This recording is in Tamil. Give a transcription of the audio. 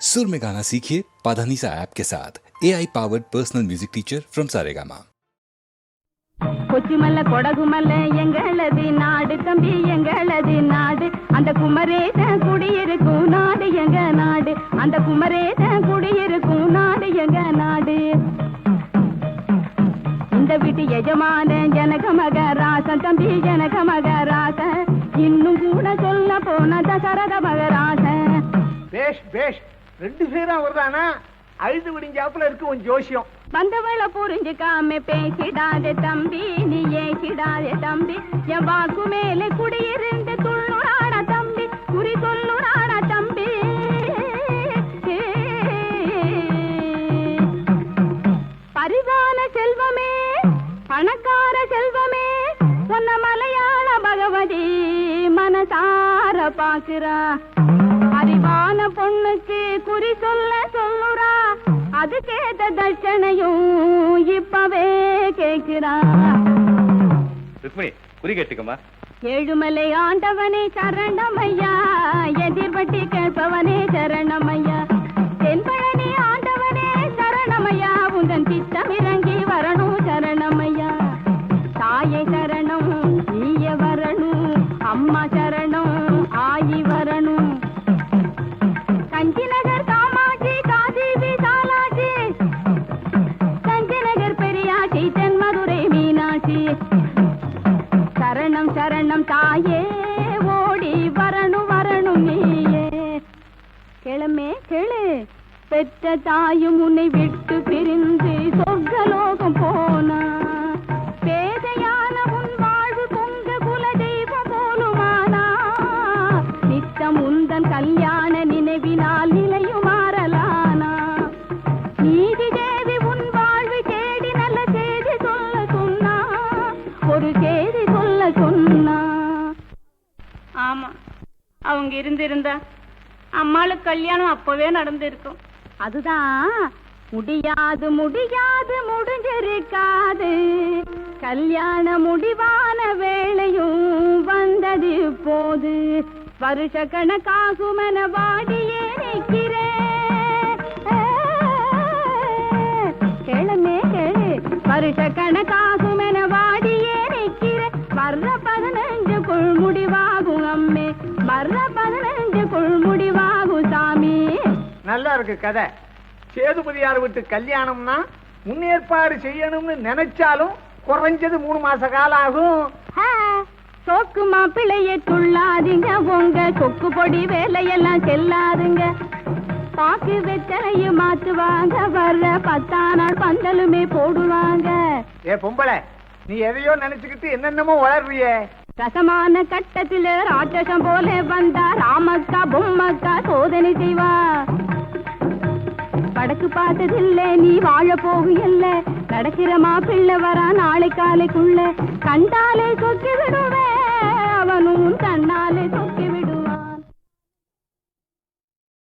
सुर में गाना सीखिए पाधानीसा ऐप के साथ A I powered personal music teacher from Saregama கொச்சிமல்ல கொடகுமல்ல எங்களது நாடு தம்பி எங்களது நாடு அந்த குமரேச குடியிருக்கும் நாடு எங்க நாடு அந்த குமரேச குடியிருக்கும் நாடு எங்க நாடு இந்த வீட்டு எஜமான ஜனக மகராசன் தம்பி ஜனக மகராசன் இன்னும் கூட சொல்ல போன தசரத மகராசன் பேஷ் பேஷ் ரெண்டு பேரும் வருதானா அழுது விடிஞ்சாப்புல இருக்கு உன் ஜோசியம். வந்தவள புரிஞ்சுக்காம பேசிடாத தம்பி நீ ஏசிடாத தம்பி. என் வாக்கு மேல குடியிருந்து துள்ளுறான தம்பி குறி சொல்லுறான தம்பி. பரிதான செல்வமே பணக்கார செல்வமே சொன்ன மலையாள பகவதி மனசார பாக்குறா சொல்ல சொல்லுறா. அதுக்கேத்த தட்சணையும் இப்பவே கேக்குறா ருக்மிணி குறி கேட்டுக்கம்மா. ஏழுமலை ஆண்டவனே சரணமையா எதிர்பட்டி கேட்பவனே சரணமையா தென்பழனி ஆண்டவனே சரணமையா உந்தன் திட்டம் இறங்கி வரணும் சரணமையா தாயை சரணம் நீய வரணும். அம்மா சரணம் சரணம் சரணம் தாயே. ஓடி வரணும் வரணும் நீயே. கிளமே கிளு. பெற்ற தாயும் உன்னை விட்டு பிரிந்து சொர்க்கலோகம் போனா. பேதையான உன் வாழ்வு பொங்க குல தெய்வம் போலுமானா. நித்தம் உந்தன் கல்யாண நினைவினால் ஆமா அவங்க இருந்திருந்தா அம்மாளுக்கு கல்யாணம் அப்பவே நடந்திருக்கும் அதுதான் முடியாது முடியாது முடிஞ்சிருக்காது கல்யாண முடிவான வேளையும் வந்தது போது வருஷ கணக்காகுமென வாடியே நிற்கிறேன் கேளுமே கேளு வருஷ கணக்காகுமென நல்லா இருக்கு கதை. சேதுபதியார் விட்டு கல்யாணம்னா முன்னேற்பாடு செய்யணும்னு நினைச்சாலும் குறைஞ்சது மூணு மாச காலம் ஆகும். சோக்கு மாப்பிள்ளைய துள்ளாதீங்க உங்க கொக்கு பொடி வேலையெல்லாம் செல்லாதுங்க. பாக்கு வெத்தலையும் மாத்துவாங்க. வர்ற பத்தாம் நாள் பந்தலுமே போடுவாங்க. ஏ பொம்பளை நீ எதையோ நினைச்சுக்கிட்டு என்னென்னமோ வளர்றியே? ரசமான கட்டத்துல ராட்சசம் போல வந்தா ராமக்கா பொம்மக்கா சோதனை செய்வா. படக்கு பார்த்ததில்ல நீ வாழ போகுயல்ல. நடக்கிற மாப்பிள்ளை வரா நாளை காலைக்குள்ள. கண்டாலே சொக்கி விடுவே அவனும் தன்னால்